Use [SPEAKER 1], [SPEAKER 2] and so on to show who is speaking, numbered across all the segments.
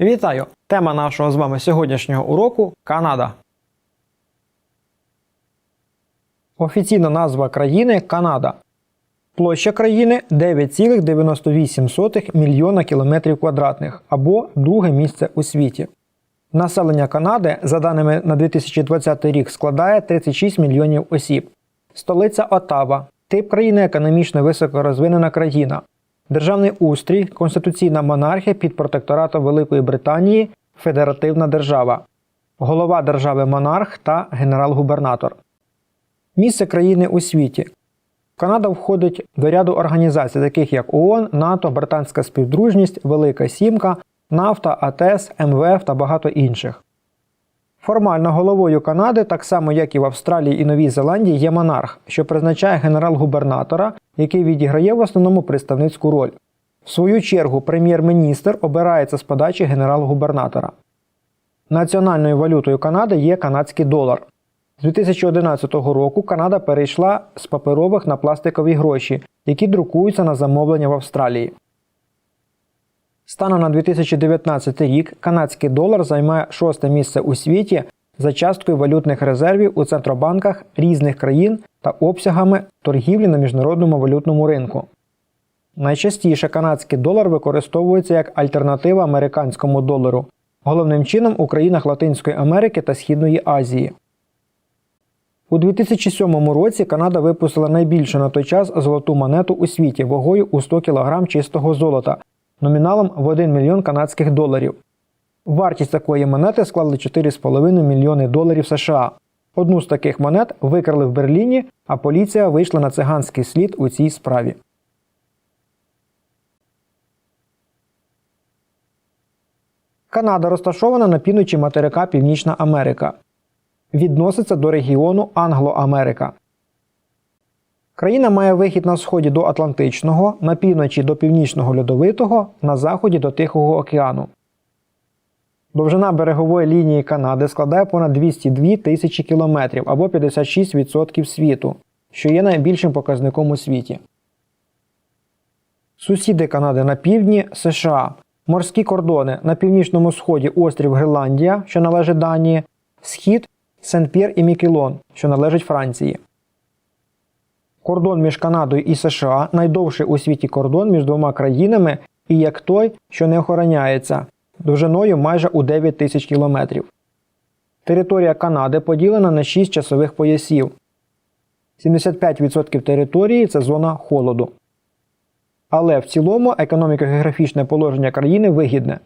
[SPEAKER 1] Вітаю! Тема нашого з вами сьогоднішнього уроку Канада. Офіційна назва країни Канада. Площа країни 9,98 мільйона кілометрів квадратних або друге місце у світі. Населення Канади, за даними на 2020 рік, складає 36 мільйонів осіб. Столиця Отава. Тип країни економічно високорозвинена країна. Державний устрій, конституційна монархія під протекторатом Великої Британії, федеративна держава, голова держави монарх та генерал-губернатор. Місце країни у світі. Канада входить до ряду організацій, таких як ООН, НАТО, Британська співдружність, Велика Сімка, Нафта, АТЕС, МВФ та багато інших. Формально головою Канади, так само як і в Австралії і Новій Зеландії, є монарх, що призначає генерал-губернатора, який відіграє в основному представницьку роль. В свою чергу, прем'єр-міністр обирається з подачі генерал-губернатора. Національною валютою Канади є канадський долар. З 2011 року Канада перейшла з паперових на пластикові гроші, які друкуються на замовлення в Австралії. Станом на 2019 рік канадський долар займає шосте місце у світі за часткою валютних резервів у центробанках різних країн та обсягами торгівлі на міжнародному валютному ринку. Найчастіше канадський долар використовується як альтернатива американському долару, головним чином у країнах Латинської Америки та Східної Азії. У 2007 році Канада випустила найбільшу на той час золоту монету у світі вагою у 100 кг чистого золота номіналом в 1 мільйон канадських доларів. Вартість такої монети склала 4,5 мільйони доларів США. Одну з таких монет викрали в Берліні, а поліція вийшла на циганський слід у цій справі. Канада розташована на півночі материка Північна Америка. Відноситься до регіону Англо-Америка. Країна має вихід на сході до Атлантичного, на півночі до Північного Льодовитого, на заході до Тихого океану. Довжина берегової лінії Канади складає понад 202 тисячі кілометрів або 56% світу, що є найбільшим показником у світі. Сусіди Канади на півдні США. Морські кордони на північному сході острів Гренландія, що належить Данії, схід Сен-П'єр і Мікелон, що належить Франції. Кордон між Канадою і США найдовший у світі кордон між двома країнами і як той, що не охороняється, довжиною майже у 9 тисяч кілометрів. Територія Канади поділена на 6 часових поясів. 75% території це зона холоду. Але в цілому економіко-географічне положення країни вигідне.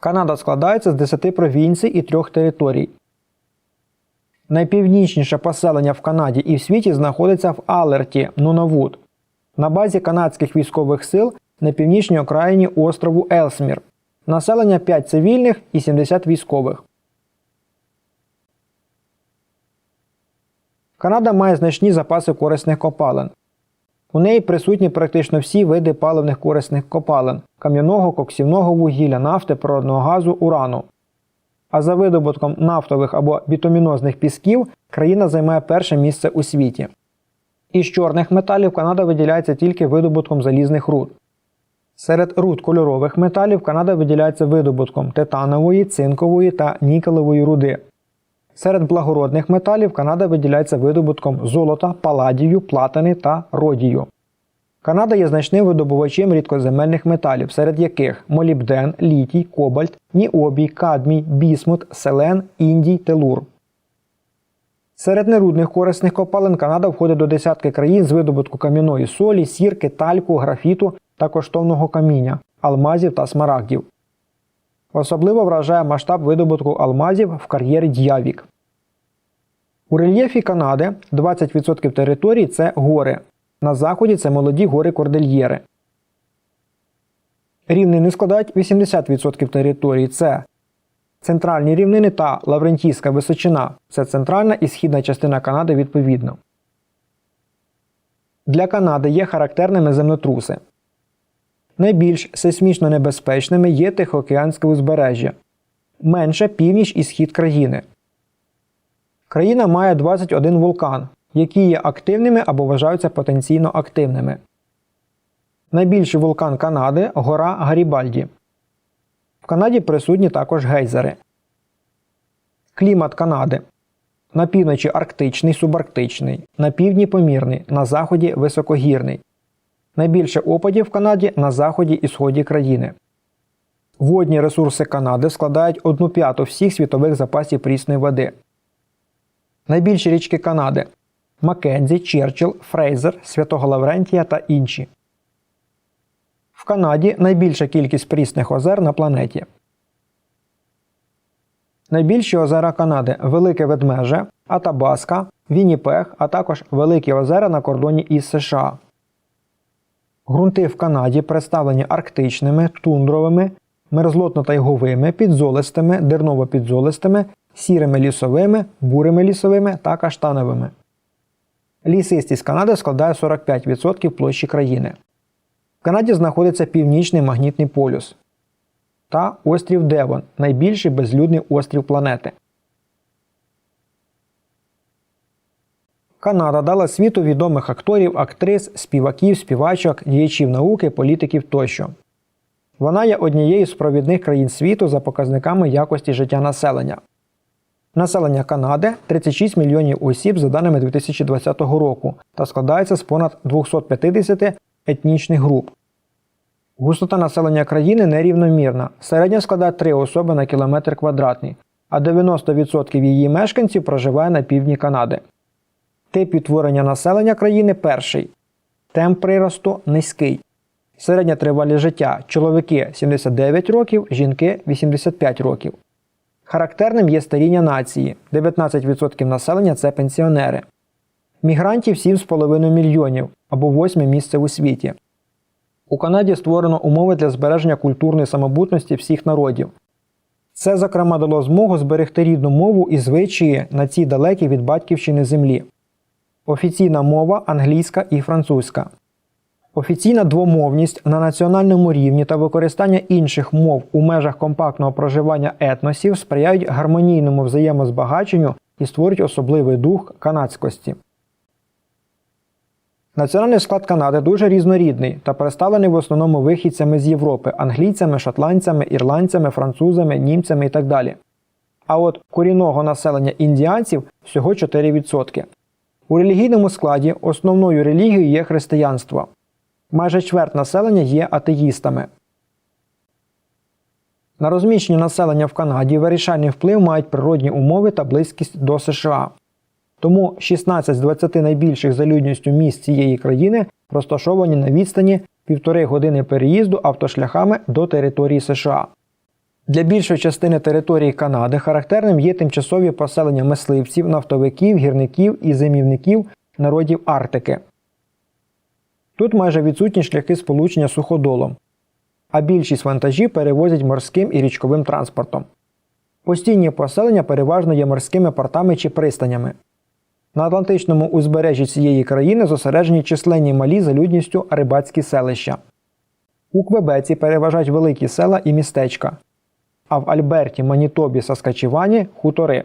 [SPEAKER 1] Канада складається з 10 провінцій і 3 територій. Найпівнічніше поселення в Канаді і в світі знаходиться в Алерті, Нунавуд, на базі канадських військових сил на північній окраїні острову Елсмір. Населення 5 цивільних і 70 військових. Канада має значні запаси корисних копалин. У неї присутні практично всі види паливних корисних копалин кам'яного, коксівного вугілля, нафти, природного газу, урану. А за видобутком нафтових або бітумінозних пісків країна займає перше місце у світі. Із чорних металів Канада виділяється тільки видобутком залізних руд. Серед руд кольорових металів Канада виділяється видобутком титанової, цинкової та нікелевої руди. Серед благородних металів Канада виділяється видобутком золота, паладію, платини та родію. Канада є значним видобувачем рідкоземельних металів, серед яких молібден, літій, кобальт, ніобій, кадмій, бісмут, селен, індій, телур. Серед нерудних корисних копалин Канада входить до десятки країн з видобутку кам'яної солі, сірки, тальку, графіту та коштовного каміння, алмазів та смарагдів. Особливо вражає масштаб видобутку алмазів в кар'єрі Д'явік. У рельєфі Канади 20% території це гори. На заході це молоді гори Кордельєри. Рівнини складають 80% території це центральні рівнини та Лаврентійська височина це центральна і східна частина Канади відповідно. Для Канади є характерними землетруси. Найбільш сейсмічно небезпечними є Тихоокеанське узбережжя, менше північ і схід країни. Країна має 21 вулкан, які є активними або вважаються потенційно активними. Найбільший вулкан Канади гора Гарібальді. В Канаді присутні також гейзери. Клімат Канади. На півночі арктичний, субарктичний, на півдні помірний, на заході високогірний. Найбільше опадів в Канаді на заході і сході країни. Водні ресурси Канади складають 1 п'яту всіх світових запасів прісної води. Найбільші річки Канади Маккензі, Черчилл, Фрейзер, Святого Лаврентія та інші. В Канаді найбільша кількість прісних озер на планеті. Найбільші озера Канади Велике Ведмеже, Атабаска, Вінніпег, а також Великі озера на кордоні із США. Грунти в Канаді представлені арктичними, тундровими, мерзлотно-тайговими, підзолистими, дерново-підзолистими, сірими лісовими, бурими лісовими та каштановими. Лісистість Канади складає 45% площі країни. В Канаді знаходиться північний магнітний полюс та острів Девон найбільший безлюдний острів планети. Канада дала світу відомих акторів, актрис, співаків, співачок, діячів науки, політиків тощо. Вона є однією з провідних країн світу за показниками якості життя населення. Населення Канади 36 мільйонів осіб за даними 2020 року та складається з понад 250 етнічних груп. Густота населення країни нерівномірна. Середня складає 3 особи на кілометр квадратний, а 90% її мешканців проживає на півдні Канади. Тип відтворення населення країни перший. Темп приросту низький. Середня тривалість життя чоловіки 79 років, жінки 85 років. Характерним є старіння нації. 19% населення це пенсіонери. Мігрантів 7,5 мільйонів або 8 місце у світі. У Канаді створено умови для збереження культурної самобутності всіх народів. Це, зокрема, дало змогу зберегти рідну мову і звичаї на цій далекій від батьківщини землі. Офіційна мова англійська і французька. Офіційна двомовність на національному рівні та використання інших мов у межах компактного проживання етносів сприяють гармонійному взаємозбагаченню і створюють особливий дух канадськості. Національний склад Канади дуже різнорідний та представлений в основному вихідцями з Європи англійцями, шотландцями, ірландцями, французами, німцями і так далі. А от корінного населення індіанців всього 4%. У релігійному складі основною релігією є християнство. Майже чверть населення є атеїстами. На розміщення населення в Канаді вирішальний вплив мають природні умови та близькість до США. Тому 16 з 20 найбільших за людністю міст цієї країни розташовані на відстані півтори години переїзду автошляхами до території США. Для більшої частини території Канади характерним є тимчасові поселення мисливців, нафтовиків, гірників і зимівників народів Арктики. Тут майже відсутні шляхи сполучення суходолом, а більшість вантажів перевозять морським і річковим транспортом. Постійні поселення переважно є морськими портами чи пристанями. На Атлантичному узбережжі цієї країни зосереджені численні малі за людністю рибацькі селища. У Квебеці переважають великі села і містечка, а в Альберті, Манітобі, Саскачевані хутори.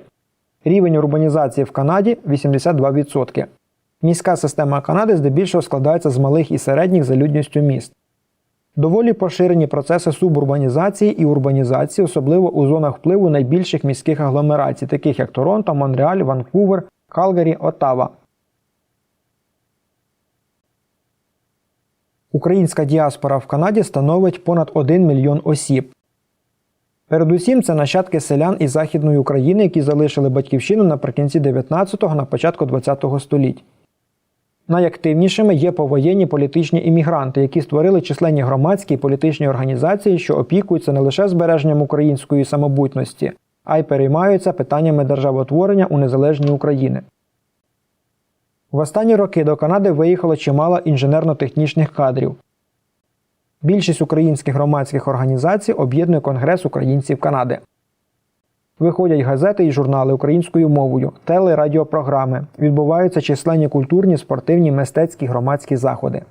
[SPEAKER 1] Рівень урбанізації в Канаді 82%. Міська система Канади здебільшого складається з малих і середніх за людністю міст. Доволі поширені процеси субурбанізації і урбанізації, особливо у зонах впливу найбільших міських агломерацій, таких як Торонто, Монреаль, Ванкувер, Калгарі, Оттава. Українська діаспора в Канаді становить понад 1 мільйон осіб. Передусім, це нащадки селян із Західної України, які залишили батьківщину наприкінці 19-го на початку 20-го століть. Найактивнішими є повоєнні політичні іммігранти, які створили численні громадські і політичні організації, що опікуються не лише збереженням української самобутності, а й переймаються питаннями державотворення у незалежній Україні. В останні роки до Канади виїхало чимало інженерно-технічних кадрів. Більшість українських громадських організацій об'єднує Конгрес українців Канади. Виходять газети і журнали українською мовою, телерадіопрограми, відбуваються численні культурні, спортивні, мистецькі громадські заходи.